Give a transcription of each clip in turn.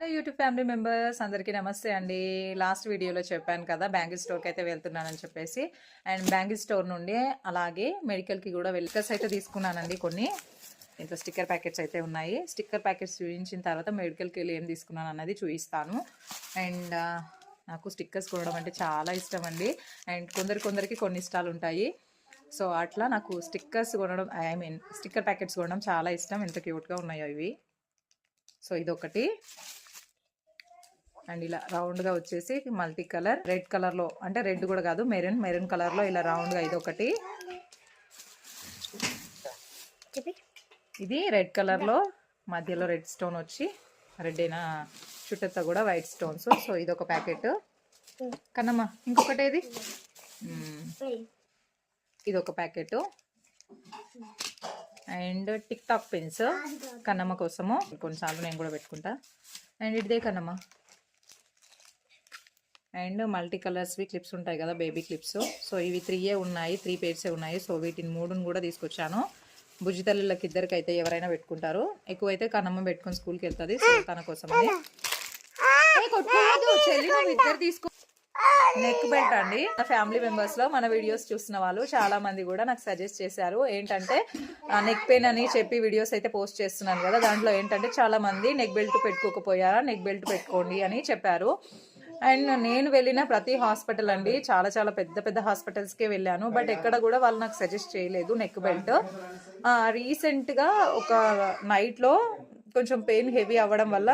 YouTube family members అందరికీ నమస్తే అండి. లాస్ట్ వీడియోలో చెప్పాను కదా బ్యాంగిల్ స్టోర్కి అయితే వెళ్తున్నానని చెప్పేసి. అండ్ బ్యాంగిల్ స్టోర్ నుండి అలాగే మెడికల్కి కూడా వెల్కర్స్ అయితే తీసుకున్నానండి కొన్ని. ఇంట్లో స్టిక్కర్ ప్యాకెట్స్ అయితే ఉన్నాయి. స్టిక్కర్ ప్యాకెట్స్ చూపించిన తర్వాత మెడికల్కి వెళ్ళి ఏం తీసుకున్నాను అన్నది చూపిస్తాను. అండ్ నాకు స్టిక్కర్స్ కొనడం అంటే చాలా ఇష్టం అండి. అండ్ కొందరు కొందరికి కొన్ని ఇష్టాలు ఉంటాయి. సో అట్లా నాకు స్టిక్కర్స్ కొనడం ఐ మీన్ స్టిక్కర్ ప్యాకెట్స్ కొనడం చాలా ఇష్టం. ఎంత క్యూట్గా ఉన్నాయో ఇవి. సో ఇదొకటి. అండ్ ఇలా రౌండ్గా వచ్చేసి మల్టీ కలర్ రెడ్ కలర్లో అంటే రెడ్ కూడా కాదు మెరూన్ మెరూన్ కలర్లో ఇలా రౌండ్గా ఇదొకటి. ఇది? రెడ్ కలర్లో మధ్యలో రెడ్ స్టోన్ వచ్చి రెడ్ అయిన చుట్టూతో కూడా వైట్ స్టోన్స్ సో ఇది ఒక ప్యాకెట్ కన్నమ్మ ఇంకొకటి మ్మ్. ఇది ఒక packet and tic tac pins Kannamma కోసము. కొన్నిసార్లు నేను కూడా పెట్టుకుంటా. అండ్ ఇదే కన్నమ్మ. అండ్ మల్టీ కలర్స్వి క్లిప్స్ ఉంటాయి కదా బేబీ క్లిప్స్. సో ఇవి త్రీయే ఉన్నాయి త్రీ పేర్సే ఉన్నాయి. సో వీటిని మూడుని కూడా తీసుకొచ్చాను. బుజ్జి తల్లులకి ఇద్దరికి అయితే ఎవరైనా పెట్టుకుంటారు. ఎక్కువైతే కన్నమ్మ పెట్టుకొని స్కూల్కి వెళ్తుంది. సో తన కోసం అది ఇద్దరు తీసుకో. నెక్ బెల్ట్ అండి. నా ఫ్యామిలీ మెంబర్స్లో మన వీడియోస్ చూసిన వాళ్ళు చాలా మంది కూడా నాకు సజెస్ట్ చేశారు. ఏంటంటే నెక్ పెయిన్ అని చెప్పి వీడియోస్ అయితే పోస్ట్ చేస్తున్నాను కదా. దాంట్లో ఏంటంటే చాలా మంది నెక్ బెల్ట్ పెట్టుకోకపోయారా నెక్ బెల్ట్ పెట్టుకోండి అని చెప్పారు. అండ్ నేను వెళ్ళిన ప్రతి హాస్పిటల్ అండి చాలా చాలా పెద్ద పెద్ద హాస్పిటల్స్కే వెళ్ళాను. బట్ ఎక్కడ కూడా వాళ్ళు నాకు సజెస్ట్ చేయలేదు నెక్ బెల్ట్ రీసెంట్గా ఒక నైట్లో కొంచెం పెయిన్ హెవీ అవ్వడం వల్ల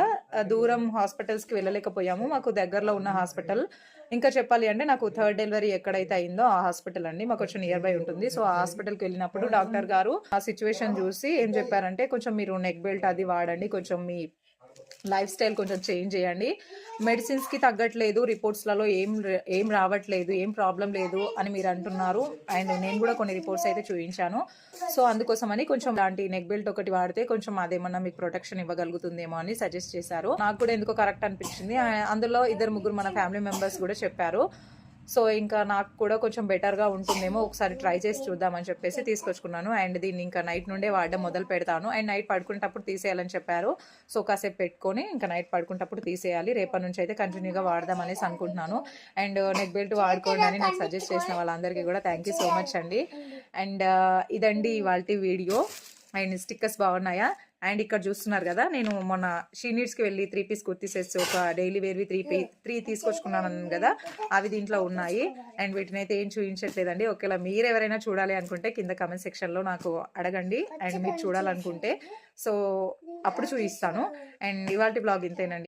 దూరం హాస్పిటల్స్కి వెళ్ళలేకపోయాము. మాకు దగ్గరలో ఉన్న హాస్పిటల్. ఇంకా చెప్పాలి అంటే నాకు థర్డ్ డెలివరీ ఎక్కడైతే అయిందో ఆ హాస్పిటల్ అండి. మాకు కొంచెం నియర్ బై ఉంటుంది. సో ఆ హాస్పిటల్కి వెళ్ళినప్పుడు డాక్టర్ గారు ఆ సిచ్యువేషన్ చూసి ఏం చెప్పారంటే కొంచెం మీరు నెక్ బెల్ట్ అది వాడండి కొంచెం మీ లైఫ్ స్టైల్ కొంచెం చేంజ్ చేయండి. మెడిసిన్స్కి తగ్గట్లేదు రిపోర్ట్స్లలో ఏం ఏం రావట్లేదు ఏం ప్రాబ్లం లేదు అని మీరు అంటున్నారు. అండ్ నేను కూడా కొన్ని రిపోర్ట్స్ అయితే చూపించాను. సో అందుకోసమని కొంచెం లాంటి నెక్ బెల్ట్ ఒకటి వాడితే కొంచెం అదేమన్నా మీకు ప్రొటెక్షన్ ఇవ్వగలుగుతుందేమో అని సజెస్ట్ చేశారు. నాకు కూడా ఎందుకో కరెక్ట్ అనిపించింది. అందులో ఇద్దరు ముగ్గురు మన ఫ్యామిలీ మెంబర్స్ కూడా చెప్పారు. సో ఇంకా నాకు కూడా కొంచెం బెటర్గా ఉంటుందేమో ఒకసారి ట్రై చేసి చూద్దామని చెప్పేసి తీసుకొచ్చుకున్నాను. అండ్ దీన్ని ఇంకా నైట్ నుండే వాడడం మొదలు పెడతాను. అండ్ నైట్ పడుకునేటప్పుడు తీసేయాలని చెప్పారు. సో కాసేపు పెట్టుకొని ఇంకా నైట్ పడుకునేటప్పుడు తీసేయాలి. రేపటి నుంచి అయితే కంటిన్యూగా వాడదాం అనేసి అనుకుంటున్నాను. అండ్ నెక్ బెల్ట్ వాడుకోండి అని నాకు సజెస్ట్ చేసిన వాళ్ళందరికీ కూడా థ్యాంక్ యూ సో మచ్ అండి. అండ్ ఇదండి ఇవాళ వీడియో. అండ్ స్టిక్కర్స్ బాగున్నాయా? అండ్ ఇక్కడ చూస్తున్నారు కదా నేను మొన్న షీనీడ్స్కి వెళ్ళి త్రీ పీస్ కుర్తీ సెట్స్ ఒక డైలీ వేర్వి త్రీ పీ త్రీ తీసుకొచ్చుకున్నాను కదా అవి దీంట్లో ఉన్నాయి. అండ్ వీటిని అయితే ఏం చూపించట్లేదండి. ఒకవేళ మీరు ఎవరైనా చూడాలి అనుకుంటే కింద కమెంట్ సెక్షన్లో నాకు అడగండి. అండ్ మీరు చూడాలనుకుంటే. సో అప్పుడు చూపిస్తాను. అండ్ ఇవాళ బ్లాగ్ ఇంతేనండి.